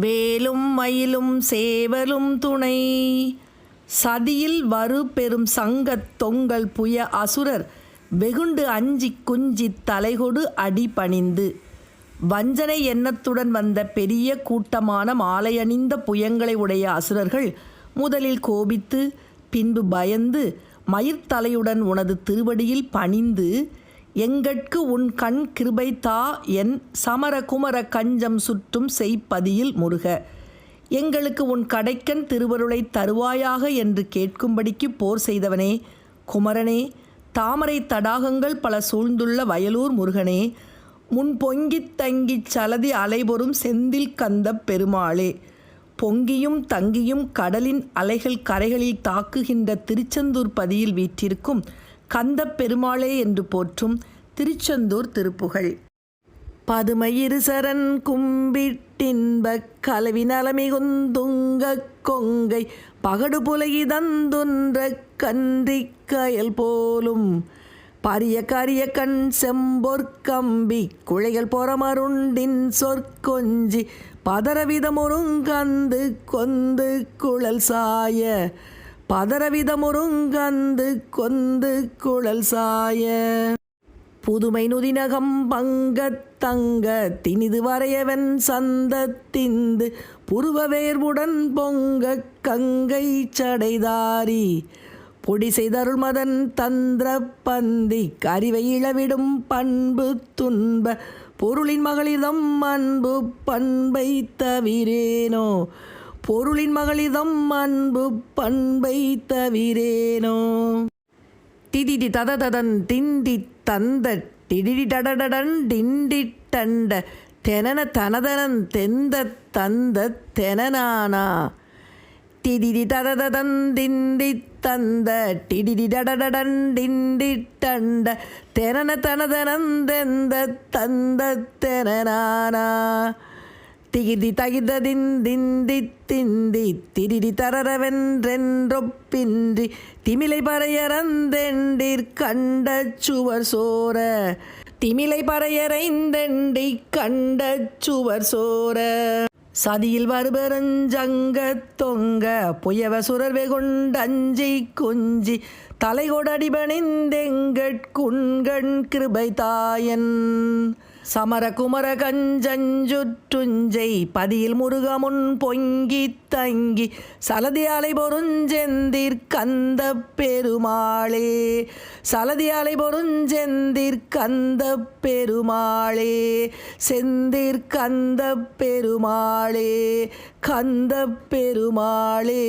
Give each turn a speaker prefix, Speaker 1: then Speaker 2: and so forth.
Speaker 1: வேலும் மயிலும் சேவலும் துணை. சதியில் வரு பெரும் சங்கத் தொங்கல் புய அசுரர் வெகுண்டு அஞ்சிக் குஞ்சித் தலைகொடு அடி பணிந்து. வஞ்சனை எண்ணத்துடன் வந்த பெரிய கூட்டமான மாலையணிந்த புயங்களை உடைய அசுரர்கள் முதலில் கோபித்து பின்பு பயந்து மயிர்த்தலையுடன் உனது திருவடியில் பணிந்து எங்கட்கு உன் கண் கிருபை தா என் சமர குமர கஞ்சம் சுற்றும் செய்ப்பதியில் முருக. எங்களுக்கு உன் கடைக்கன் திருவருளை தருவாயாக என்று கேட்கும்படிக்கு போர் செய்தவனே குமரனே தாமரை தடாகங்கள் பல சூழ்ந்துள்ள வயலூர் முருகனே முன் பொங்கித் தங்கிச் சலதி அலைபொறும் செந்தில் கந்த பெருமாளே பொங்கியும் தங்கியும் கடலின் அலைகள் கரைகளில் தாக்குகின்ற திருச்செந்தூர் பதியில் வீற்றிருக்கும் கந்தப் பெருமாளே என்று போற்றும் திருச்செந்தூர் திருப்புகழ். பதுமயிரு சரண் கும்பிட்டின்பக் கலவி நலமிகுந்துங்க கொங்கை பகடு புலகிதந்துன்ற கன்றி கயல் போலும். பரிய கரிய கண் செம்பொற்கம்பி குழைகள் பொறமருண்டின் சொற்கொஞ்சி பதரவிதமுருங்கந்து கொந்து குழல் சாய. பதரவிதமுருங்கந்து கொந்து குழல் சாய. புதுமை நுதினகம் பங்கத் தங்க தினிது வரையவன் சந்தத்திந்து புருவவேர்வுடன் பொங்க கங்கை சடைதாரி. பொடி செய்தருள்மதன் தந்திர பந்தி கறிவை இழவிடும் பண்பு துன்ப பொருளின் மகளிதம் அன்பு பண்பை தவிரேனோ. பொருளின் மகளிதம் அன்பு பண்பை தவிரேனோ. தத ததததன் திண்டி தந்த டிடிடி டடடடன் டிண்டி டண்ட தெனன தனதனன் தெந்த தந்த தெனனானா. திதிடி ததததன் திண்டி தந்த டிடிடி டடடடன் டிண்டி டண்ட தெனன தனதனன் தெந்த தந்த தெனனானா. திகிதி தகிததின் திந்தி திந்தி திரிடி தரரவென்றென்றொப்பின்றி திமிலை பறையறந்தெண்டிற் கண்ட சுவர் சோர. திமிலை பறையறைந்தெண்டி கண்ட சுவர் சோர. சதியில் வருபெருஞ்சங்க தொங்க புயவ சுரர் வெகுண்டஞ்சி குஞ்சி தலைகொடடிபணிந்தெங்கட்குண்கண் கிருபை தாயன். சமரகுமர கஞ்சஞ்சுற்றுஞ்சை பதியில் முருகமுன் பொங்கி தங்கி சலதி அலை பொருஞ்செந்திற் கந்த பெருமாளே. சலதி அலை பொருஞ்செந்திற் கந்த பெருமாளே. செந்திற் கந்த பெருமாளே கந்த பெருமாளே.